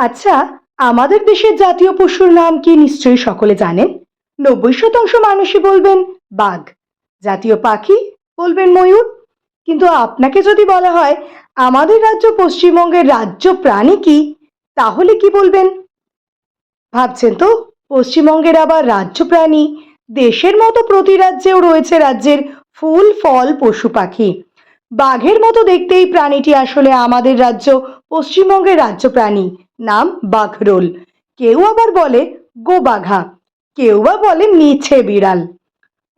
আচ্ছা আমাদের দেশের জাতীয় পশুর নাম কি নিশ্চয়ই সকলে জানেন? নব্বই শতাংশ মানুষই বলবেন বাঘ, জাতীয় পাখি বলবেন ময়ূর। কিন্তু আপনাকে যদি বলা হয়, আমাদের রাজ্য পশ্চিমবঙ্গের রাজ্য প্রাণী কি, তাহলে কি বলবেন? ভাবছেন তো, পশ্চিমবঙ্গের আবার রাজ্য প্রাণী, দেশের মতো প্রতি রাজ্যেও রয়েছে রাজ্যের ফুল, ফল, পশু, পাখি। বাঘের মতো দেখতে এই প্রাণীটি আসলে আমাদের রাজ্য, পশ্চিমবঙ্গের রাজ্য প্রাণী। নাম বাঘরোল। কেউ আবার বলে গোবাঘা, কেউ বা বলে মিছে বিড়াল।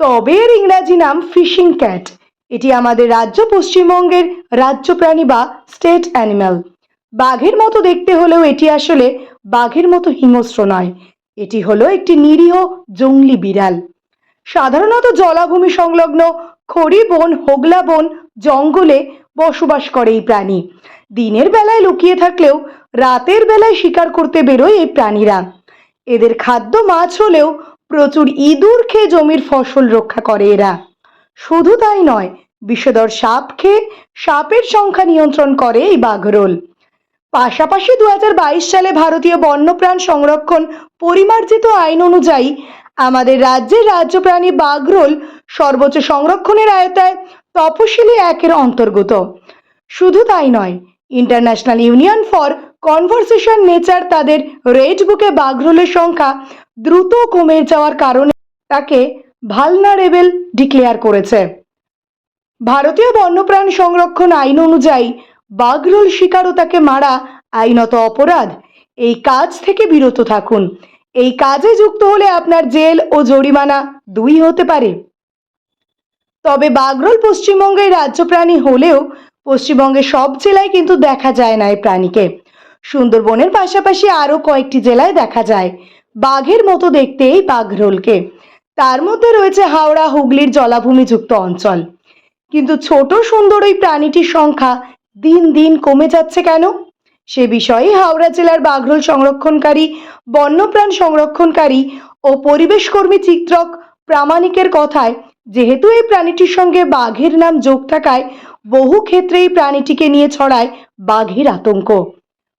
তবে এর ইংরাজি নাম ফিশিং ক্যাট। এটি আমাদের রাজ্য পশ্চিমবঙ্গের রাজ্য প্রাণী বা স্টেট অ্যানিম্যাল। বাঘের মতো দেখতে হলেও এটি আসলে বাঘের মতো হিংস্র নয়। এটি হলো একটি নিরীহ জংলি বিড়াল। সাধারণত জলাভূমি সংলগ্ন খড়ি বন, হোগলা বন, জঙ্গলে বসবাস করে এই প্রাণী। দিনের বেলায় লুকিয়ে থাকলেও রাতের বেলায় শিকার করতে বেরোয় এই প্রাণীরা। এদের খাদ্য মাছ হলেও প্রচুর ইঁদুর খেয়ে জমির ফসল রক্ষা করে এরা। শুধু তাই নয়, বিষধর সাপ খেয়ে সাপের সংখ্যা নিয়ন্ত্রণ করে এই বাঘরোল। পাশাপাশি দু হাজার বাইশ সালে ভারতীয় বন্যপ্রাণ সংরক্ষণ পরিমার্জিত আইন অনুযায়ী আমাদের রাজ্যের রাজ্য প্রাণী বাঘরোল সর্বোচ্চ সংরক্ষণের আয়তায় তপশিলি একের অন্তর্গত। শুধু তাই নয় international union for conservation nature তাদের রেড বুকে বাঘরোলের সংখ্যা দ্রুত কমে যাওয়ার কারণে তাকে ভালনারেবল ডিক্লেয়ার করেছে। ভারতীয় বন্যপ্রাণ সংরক্ষণ আইন অনুযায়ী বাঘরোল শিকার ও তাকে মারা আইনত অপরাধ। এই কাজ থেকে বিরত থাকুন। এই কাজে যুক্ত হলে আপনার জেল ও জরিমানা দুই হতে পারে। তবে বাগরোল পশ্চিমবঙ্গের রাজ্য প্রাণী হলেও পশ্চিমবঙ্গের সব জেলায় কিন্তু দেখা যায় না এই প্রাণীকে। সুন্দরবনের পাশাপাশি আরও কয়েকটি জেলায় দেখা যায় বাঘের মতো দেখতে এই বাঘরোলকে তার মধ্যে রয়েছে হাওড়া, হুগলির জলাভূমিযুক্ত অঞ্চল। কিন্তু ছোট সুন্দর ওই প্রাণীটির সংখ্যা দিন দিন কমে যাচ্ছে কেন? সে বিষয়ে হাওড়া জেলার বাঘরোল সংরক্ষণকারী, বন্যপ্রাণ সংরক্ষণকারী ও পরিবেশকর্মী চিত্রক প্রামাণিকের কথায় যেহেতু এই প্রাণীটির সঙ্গে বাঘের নাম যোগ থাকায়, বহু ক্ষেত্রে এই প্রাণীটিকে নিয়ে ছড়ায় বাঘের আতঙ্ক।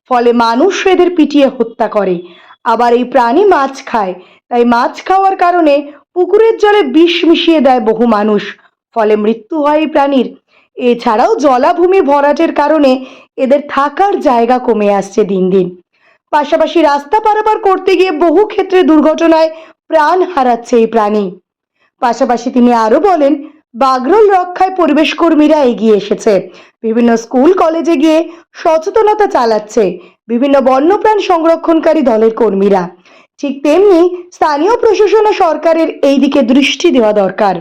ফলে মানুষ এদের পিটিয়ে হত্যা করে। আবার এই প্রাণী মাছ খায়। তাই মাছ খাওয়ার কারণে পুকুরের জলে বিষ মিশিয়ে দেয় বহু মানুষ। ফলে মৃত্যু হয় এই প্রাণীর। এছাড়াও জলাভূমি ভরাটের কারণে এদের থাকার জায়গা কমে আসছে দিন দিন। পাশাপাশি রাস্তা পারাপার করতে গিয়ে বহু ক্ষেত্রে দুর্ঘটনায় প্রাণ হারাচ্ছে এই প্রাণী। পাশাপাশি তিনি আরও বলেন, বাগরোল রক্ষায় পরিবেশ কর্মীরা এগিয়ে এসেছে। বিভিন্ন স্কুল, কলেজে গিয়ে সচেতনতা চালাচ্ছে বিভিন্ন বন্যপ্রাণ সংরক্ষণকারী দলের কর্মীরা। ঠিক তেমনি স্থানীয় প্রশাসন ও সরকারের এই দিকে দৃষ্টি দেওয়া দরকার।